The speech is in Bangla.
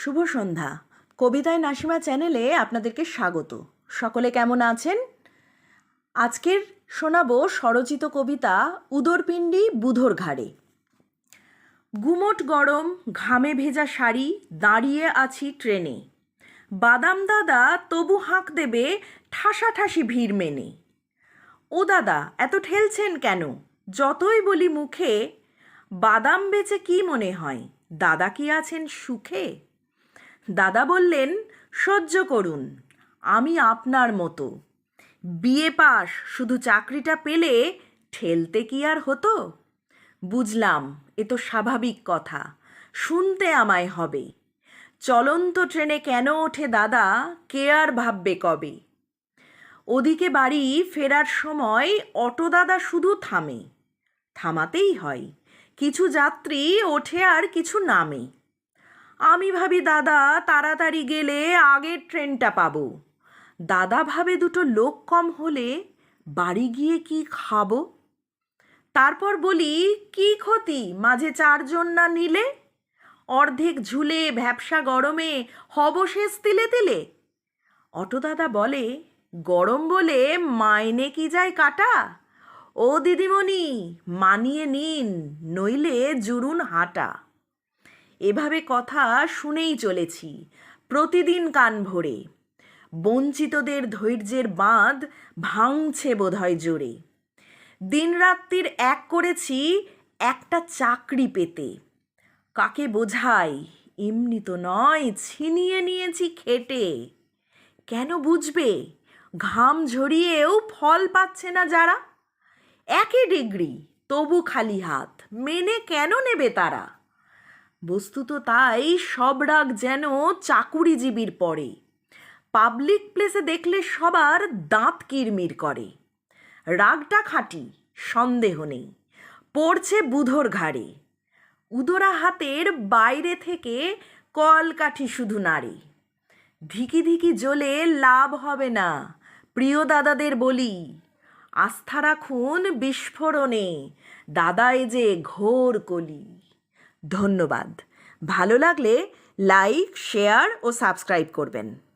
শুভ সন্ধ্যা। কবিতায় নাসিমা চ্যানেলে আপনাদেরকে স্বাগত। সকলে কেমন আছেন? আজকের শোনাবো স্বরচিত কবিতা উদরপিণ্ডি বুধোর ঘাড়ে। গুমোট গরম, ঘামে ভেজা শাড়ি, দাঁড়িয়ে আছি ট্রেনে। বাদাম দাদা, তবু হাঁক দেবে ঠাসাঠাসি ভিড় মেনে। ও দাদা, এত ঠেলছেন কেন? যতই বলি মুখে, বাদাম বেচে কি মনে হয়? দাদা কি আছেন সুখে? দাদা বললেন, সহ্য করুন, আমি আপনার মতো। বিয়ে পাশ শুধু চাকরিটা পেলে ঠেলতে কি আর হতো? বুঝলাম, এ তো স্বাভাবিক কথা, শুনতে আমায় হবে। চলন্ত ট্রেনে কেন ওঠে দাদা, কে আর ভাববে কবে? ওদিকে বাড়ি ফেরার সময় অটো দাদা শুধু থামে। থামাতেই হয়, কিছু যাত্রী ওঠে আর কিছু নামে। আমি ভাবি, দাদা, তাড়াতাড়ি গেলে আগের ট্রেনটা পাবো। দাদা ভাবে দুটো লোক কম হলে বাড়ি গিয়ে কি খাব? তারপর বলি, কি ক্ষতি, মাঝে চারজন না নিলে? অর্ধেক ঝুলে, ভ্যাবসা গরমে, হব শেষ তিলে? তিলে অটোদাদা বলে, গরম বলে মাইনে কি যায় কাটা? ও দিদিমণি, মানিয়ে নিন, নইলে জুরুন হাঁটা। এভাবে কথা শুনেই চলেছি, প্রতিদিন কান ভরে। বঞ্চিতদের ধৈর্যের বাঁধ ভাঙছে বোধহয় জোরে। দিনরাত্রির এক করেছি একটা চাকরি পেতে। কাকে বোঝাই? এমনি তো নয়, ছিনিয়ে নিয়েছি খেটে। কেন বুঝবে? ঘাম ঝরিয়েও ফল পাচ্ছে না যারা। একই ডিগ্রি, তবু খালি হাত। মেনে কেন নেবে তারা? বস্তুত তাই সব রাগ যেন চাকুরিজীবীর পড়ে পাবলিক প্লেসে দেখলে সবার দাঁত কিরমির করে। রাগটা খাঁটি, সন্দেহ নেই, পড়ছে বুধোর ঘাড়ে। উদরা হাতের বাইরে থেকে কলকাঠি শুধু নাড়ে। ধিকি ধিকি জ্বলে লাভ হবে না, প্রিয় দাদাদের বলি। আস্থা রাখুন বিস্ফোরণে দাদায় যে ঘোর কলি। ধন্যবাদ। ভালো লাগলে লাইক শেয়ার ও সাবস্ক্রাইব করবেন।